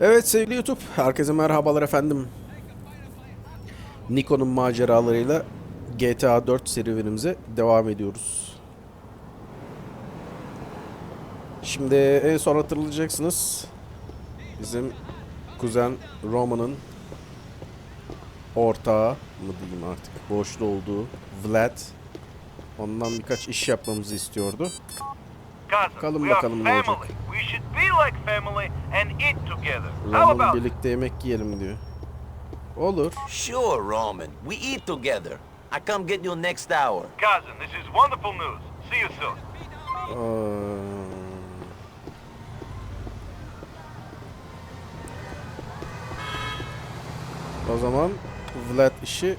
Evet sevgili YouTube, herkese merhabalar efendim. Nikon'un maceralarıyla GTA 4 serüvenimize devam ediyoruz. Şimdi en son hatırlayacaksınız. Bizim kuzen Roman'ın ortağı mı diyeyim artık borçlu olduğu Vlad ondan birkaç iş yapmamızı istiyordu. Bakalım bakalım ne olacak. family. We should be like family and eat together. How Roman about birlikte yemek yiyelim diyor. Olur. Sure, Roman. We eat together. I come get you next hour. cousin? This is wonderful news. See you soon. Ee, O zaman Vlad işi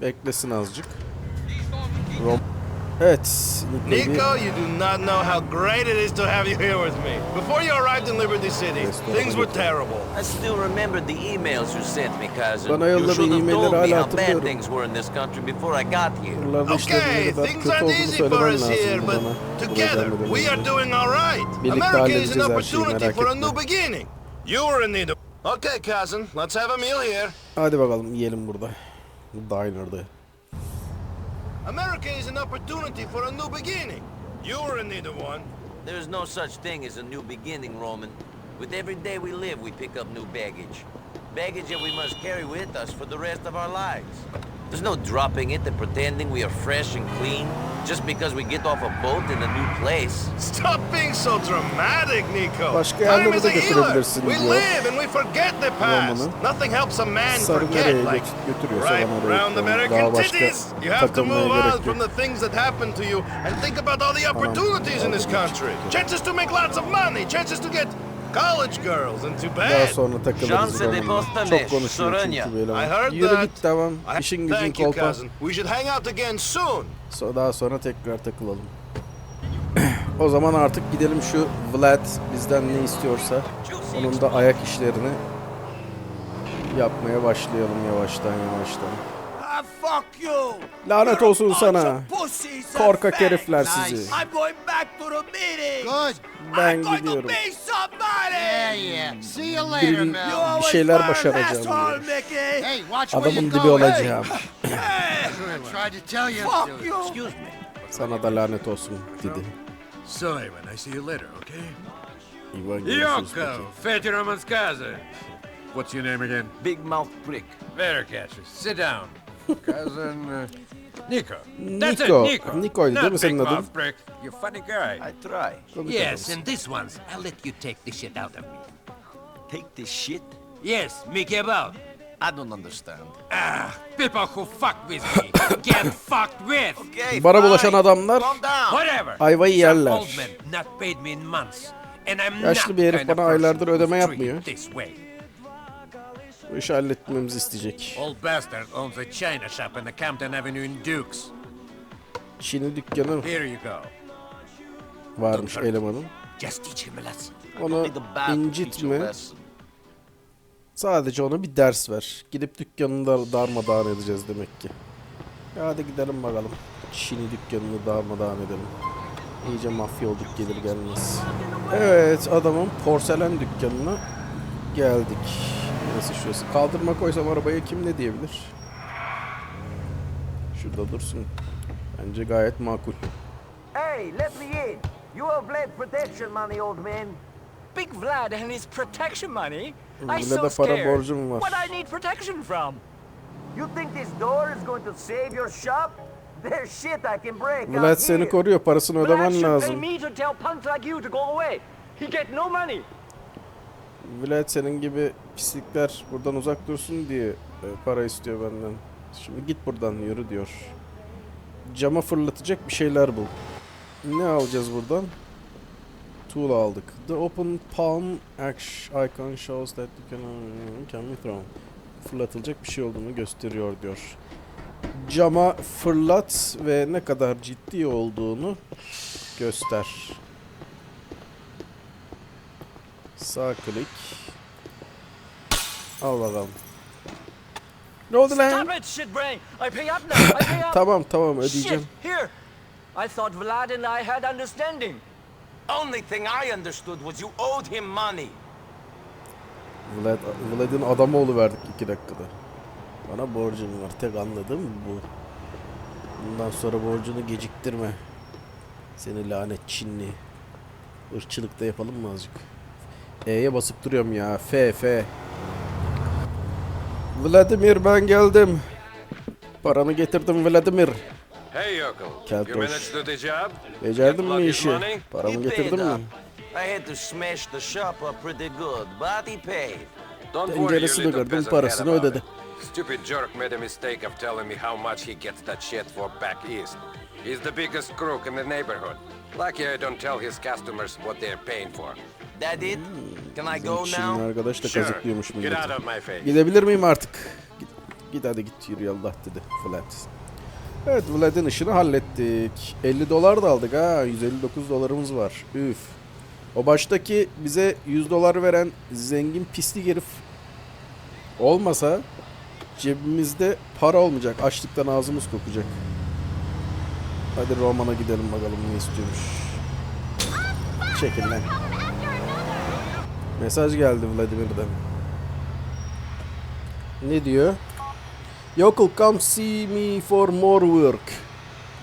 beklesin azıcık. Rom Evet. Nico, you do not know how great it is to have you here with me. Before you arrived in Liberty City, things were terrible. I still remember the emails you sent me, cousin. Bana you yolladığın should have e-mailleri told me hala how bad things were in this country before I got here. Okay, things aren't easy for us here, but together we are doing all right. America is an opportunity for a new beginning. You were in need of... Okay, cousin, let's have a meal here. Hadi bakalım yiyelim burada. Diner'da. America is an opportunity for a new beginning. You're in need of one. There is no such thing as a new beginning, Roman. With every day we live, we pick up new baggage. Baggage that we must carry with us for the rest of our lives. There's no dropping it and pretending we are fresh and clean just because we get off a boat in a new place. Stop being so dramatic, Nico. Başka Time is a healer. We live and we forget the past. Nothing helps a man forget like right bana oraya round. American Daha başka titties. You have to move on from the things that happened to you and think about all the opportunities in this country. Chances to make lots of money. Chances to get college girls into Daha bed. sonra takılırız Şansı Çok konuşuyor Soranya. çünkü böyle. I heard Yürü that. git tamam. İşin gücün Thank you, kolpa. cousin. We should hang out again soon. So, daha sonra tekrar takılalım. o zaman artık gidelim şu Vlad bizden ne istiyorsa onun da ayak işlerini yapmaya başlayalım yavaştan yavaştan. Fuck you! Lanet olsun sana. Korkak herifler sizi. I'm going back to the meeting. Good. Ben I'm going gidiyorum. to be somebody. Yeah, yeah. See you later, Bir- always şeyler başaracağım asshole, diyor. Mickey. Hey, watch where Adamın dibi olacağım. Sana da lanet olsun dedi. So, Ivan, I see you later, okay? İvan görüşürüz Yoko, peki. Fete Romanskaza. What's your name again? Big mouth prick. Better catcher. Sit down. Cousin uh, Nico. That's Nico. it, Nico. Nico'ydu değil mi Not senin Big adın? Prick. You funny guy. I try. Komik yes, adamsın. and this one's I'll let you take the shit out of me. Take this shit. Yes, Mickey about. I don't understand. Ah, people who fuck with me get fucked with. Okay, Bana fine. bulaşan adamlar. Whatever. Ayvayı yerler. old man not paid me in months. And I'm Yaşlı bir herif bana aylardır ödeme yapmıyor. Bu işi halletmemizi isteyecek. Old bastard owns a china shop in the Campton Avenue in Dukes. Çin'i dükkanı Here you go. varmış elemanın. Just teach him a lesson. Onu incitme. Sadece ona bir ders ver. Gidip dükkanını da darmadağın edeceğiz demek ki. Ya hadi gidelim bakalım. Çin'i dükkanını darmadağın edelim. İyice mafya olduk gelir gelmez. Evet adamın porselen dükkanına geldik. Neresi şurası? Kaldırma koysam arabaya kim ne diyebilir? Şurada dursun. Bence gayet makul. Hey, let me in. You have Vlad protection money, old man. Big Vlad and his protection money? I Vlad'a so para scared. borcum var. What I need protection from? You think this door is going to save your shop? There's shit I can break Vlad seni koruyor. Parasını Vlad ödemen should pay lazım. me to tell punks like you to go away. He get no money. Vlad senin gibi pislikler buradan uzak dursun diye e, para istiyor benden. Şimdi git buradan yürü diyor. Cama fırlatacak bir şeyler bul. Ne alacağız buradan? Tool aldık. The open palm icon shows that you can, can be thrown. Fırlatılacak bir şey olduğunu gösteriyor diyor. Cama fırlat ve ne kadar ciddi olduğunu göster. Sağ klik. Al bakalım. Ne oldu lan? Tamam tamam ödeyeceğim. I thought Vlad and I had understanding. Only thing I understood was you owed him money. Vlad, Vlad'in adamı oluverdik iki dakikada. Bana borcun var. Tek anladığım bu. Bundan sonra borcunu geciktirme. Seni lanet Çinli. Irkçılık da yapalım mı azıcık? E'ye basıp duruyorum ya. F F. Vladimir ben geldim. Paramı getirdim Vladimir. Hey, Yokel. Keltoş. You managed to do the job? Becerdin mi işi? Paramı paid mi? I had to smash the shop up pretty good, but he paid. Tenceresini kırdım parasını ödedi. Stupid jerk made a mistake of telling me how much he gets that shit for back east. He's the biggest crook in the neighborhood. Lucky I don't tell his customers what they're paying for. That it? Can I go Çinli now? arkadaş da Sure. kazıklıyormuş Get milleti. out of my face. Gidebilir miyim artık? Git, git hadi git yürü yallah dedi Vlad. Evet Vlad'in işini hallettik. 50 dolar da aldık ha. 159 dolarımız var. Üf. O baştaki bize 100 dolar veren zengin pislik herif olmasa cebimizde para olmayacak. Açlıktan ağzımız kokacak. Hadi Roman'a gidelim bakalım ne istiyormuş. Çekil lan. Mesaj geldi Vladimir'den. Ne diyor? Yokel come see me for more work.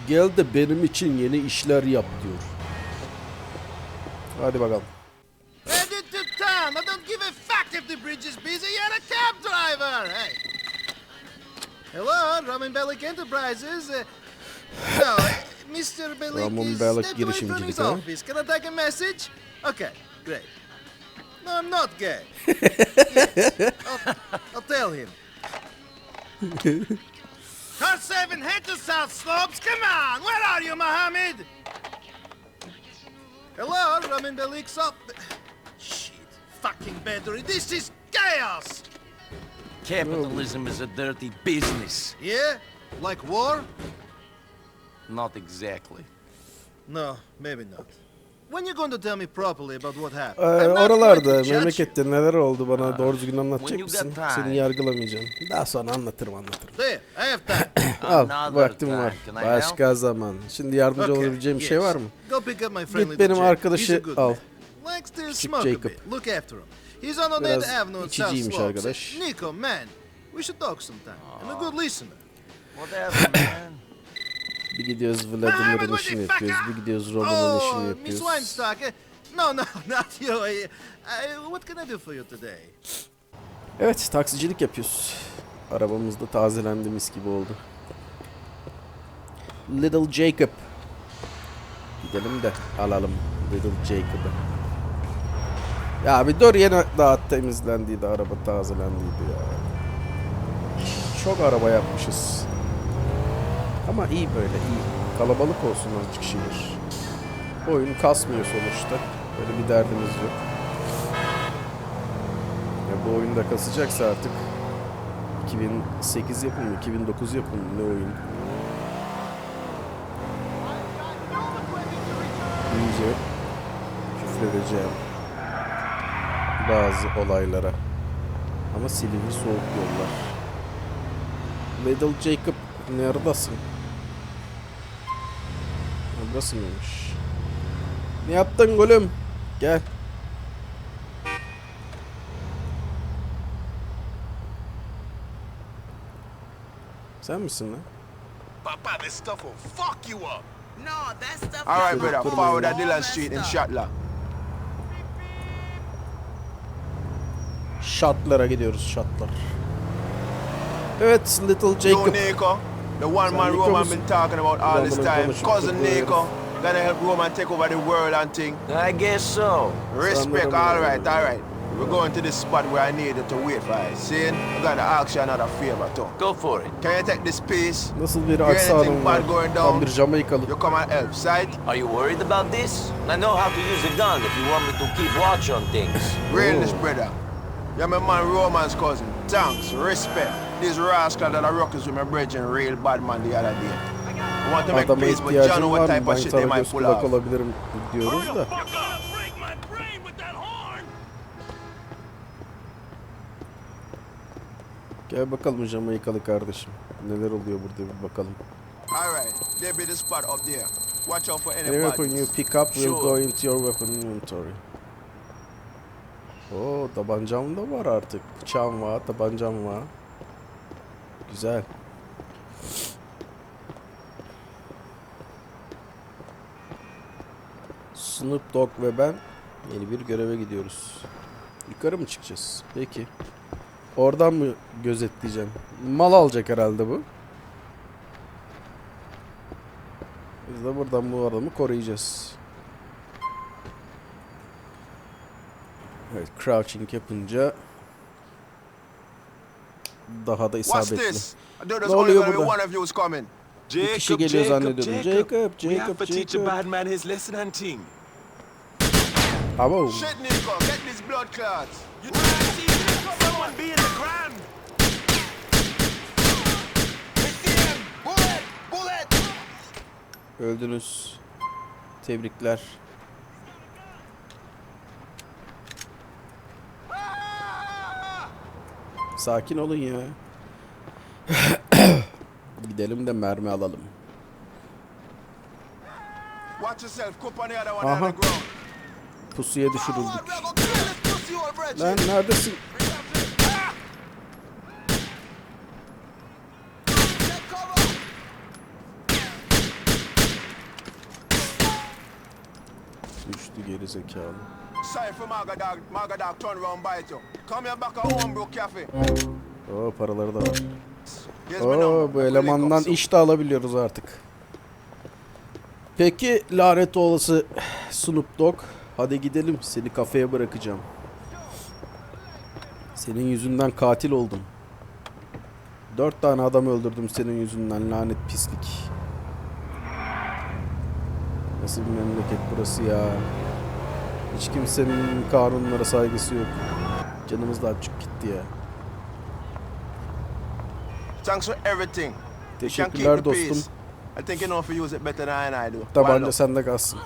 Gel de benim için yeni işler yap diyor. Hadi bakalım. Headed to town. I don't give a fuck if the bridge is busy. You're a cab driver. Hey. Hello, Ramin Bellic Enterprises. Uh, no, uh, Mr. Bellic is Bellic stepped away from his office. Can I take a message? Okay, great. No, I'm not gay. Yeah, I'll, I'll tell him. Car 7, head to South Slopes. Come on, where are you, Mohammed? Hello, Ramin Belik's up. Shit, fucking battery. This is chaos. Capitalism is a dirty business. Yeah? Like war? Not exactly. No, maybe not. When you going to tell me properly about what Ee, happened? I'm not oralarda going to judge you. memlekette neler oldu bana doğru düzgün anlatacak when you mısın? got time. Seni yargılamayacağım. Daha sonra anlatırım anlatırım. There, I have time. Al Another vaktim time. var. Can I Başka zaman. Şimdi yardımcı Okay, olabileceğim bir şey yes. var mı? Go pick up my friendly benim Jack. He's a arkadaşı good al. man. Likes to Jacob. a bit. Look after him. He's on Biraz Oneida Avenue in South içiciymiş Slopes. arkadaş. Nico, man, we should talk sometime. I'm a good listener. Whatever, man. Bir gidiyoruz Vladimir'in işini yapıyoruz. Bir gidiyoruz Roman'ın işini Oh, Miss yapıyoruz. Weinstock. No, no, not you. Uh, what can I do for you today? Evet taksicilik yapıyoruz. Arabamız da tazelendi mis gibi oldu. Little Jacob. Gidelim de alalım Little Jacob'ı. Ya bir dur yine daha temizlendiydi araba tazelendiydi ya. Çok araba yapmışız. Ama iyi böyle iyi. Kalabalık olsun azıcık şehir. Oyun kasmıyor sonuçta. Böyle bir derdimiz yok. Ya bu oyunda kasacaksa artık 2008 yapımı, 2009 yapımı ne oyun? İyice küfredeceğim bazı olaylara. Ama silivri soğuk yollar. Little Jacob neredesin? Burası mıymış? Ne yaptın gülüm? Gel. Sen misin lan? Papa, this stuff will fuck you up. No, that stuff. All right, brother, forward at Dillon Street in Shatla. Şatlara gidiyoruz şatlar. Evet Little Jacob. Nico, the one man Nico Roman musun? been talking about all this time. Cousin. Nico, gonna help Roman take over the world and thing. I guess so. Respect, Sanırım all öyle. right, all right. We're going to this spot where I needed to wait for it. Seeing, I gotta ask you another favor too. Go for it. Can you take this piece? Nasıl bir Hear aksanım anything var? bad going Tam down? bir Jamaikalı. You come and help, sight? Are you worried about this? I know how to use a gun if you want me to keep watch on things. Realness, brother. You're my man Roman's cousin. Thanks, respect. These rascals that are rockers with my brethren, real bad man the other day. I want to make Adama peace, but you ihtiyacın know what type of shit they might pull off. olabilirim diyoruz da. Gel bakalım Jamaikalı kardeşim. Neler oluyor burada bir bakalım. All right, there be the spot up there. Watch out for Any any weapon you pick up will Sure. go into your weapon inventory. Oo tabancam da var artık. Bıçağım var, tabancam var. Güzel. Snoop Dogg ve ben yeni bir göreve gidiyoruz. Yukarı mı çıkacağız? Peki. Oradan mı gözetleyeceğim? Mal alacak herhalde bu. Biz de buradan bu adamı koruyacağız. Evet, crouching yapınca daha da isabetli. Ne oluyor burada? one of you is coming. Bir kişi geliyor zannediyordum. Jacob, Jacob, Jacob. Abo. Shit, Nico, get these blood clots. You see someone be in the ground. Öldünüz. Tebrikler. Sakin olun ya. Gidelim de mermi alalım. Aha. Pusuya düşürüldük. Lan neredesin? Düştü geri zekalı. Sorry for Maga Dog. Maga Dog turn around bite you. Come here back at Homebrew Cafe. Oo paraları da var. Oo bu elemandan iş de alabiliyoruz artık. Peki lanet olası Snoop Dogg. Hadi gidelim seni kafeye bırakacağım. Senin yüzünden katil oldum. Dört tane adam öldürdüm senin yüzünden lanet pislik. Nasıl bir memleket burası ya. Hiç kimsenin kanunlara saygısı yok. Canımız da açık gitti ya. Thanks for everything. Teşekkürler dostum. I think you know if you use it better than I do. Tabanca sende kalsın.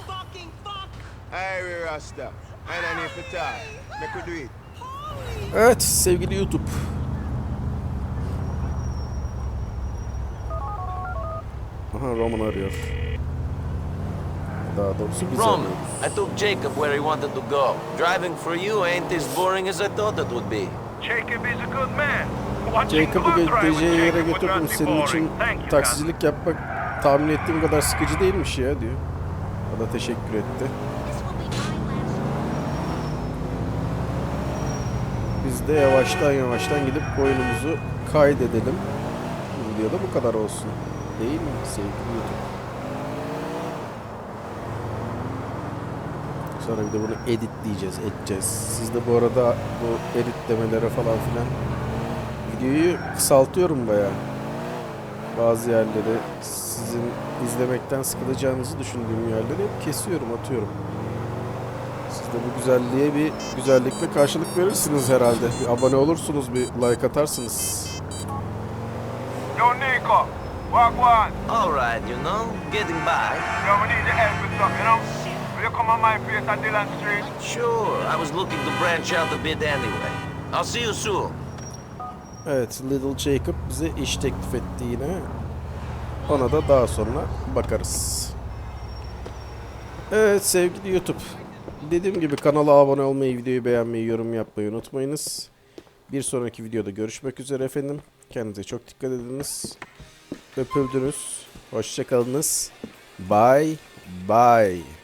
Hey, Rasta. And I need for tie. Make do it. Evet sevgili YouTube. Aha Roman arıyor. Daha doğrusu biz Roman, arıyoruz. I took Jacob where he wanted to go. Driving for you ain't as boring as I thought it would be. Jacob is a good man. With gideceği yere götürdüm. Senin için taksicilik yapmak tahmin ettiğim kadar sıkıcı değilmiş ya diyor. O da teşekkür etti. Biz de yavaştan yavaştan gidip oyunumuzu kaydedelim. Bu videoda bu kadar olsun. Değil mi sevgili YouTube? Sonra bir de bunu editleyeceğiz, edeceğiz. Siz de bu arada bu editlemelere falan filan videoyu kısaltıyorum bayağı. Bazı yerleri sizin izlemekten sıkılacağınızı düşündüğüm yerleri hep kesiyorum, atıyorum. Siz de bu güzelliğe bir güzellikle karşılık verirsiniz herhalde. Bir abone olursunuz, bir like atarsınız. Yo, Nico. Walk one. All right, you know, getting by. Yo, we need your help with something, you know? Will you come on my place at Dillon Street? Sure, I was looking to branch out a bit anyway. I'll see you soon. Evet, Little Jacob bize iş teklif etti yine. Ona da daha sonra bakarız. Evet sevgili YouTube. Dediğim gibi kanala abone olmayı, videoyu beğenmeyi, yorum yapmayı unutmayınız. Bir sonraki videoda görüşmek üzere efendim. Kendinize çok dikkat ediniz. Öpüldünüz. Hoşçakalınız. Bye bye.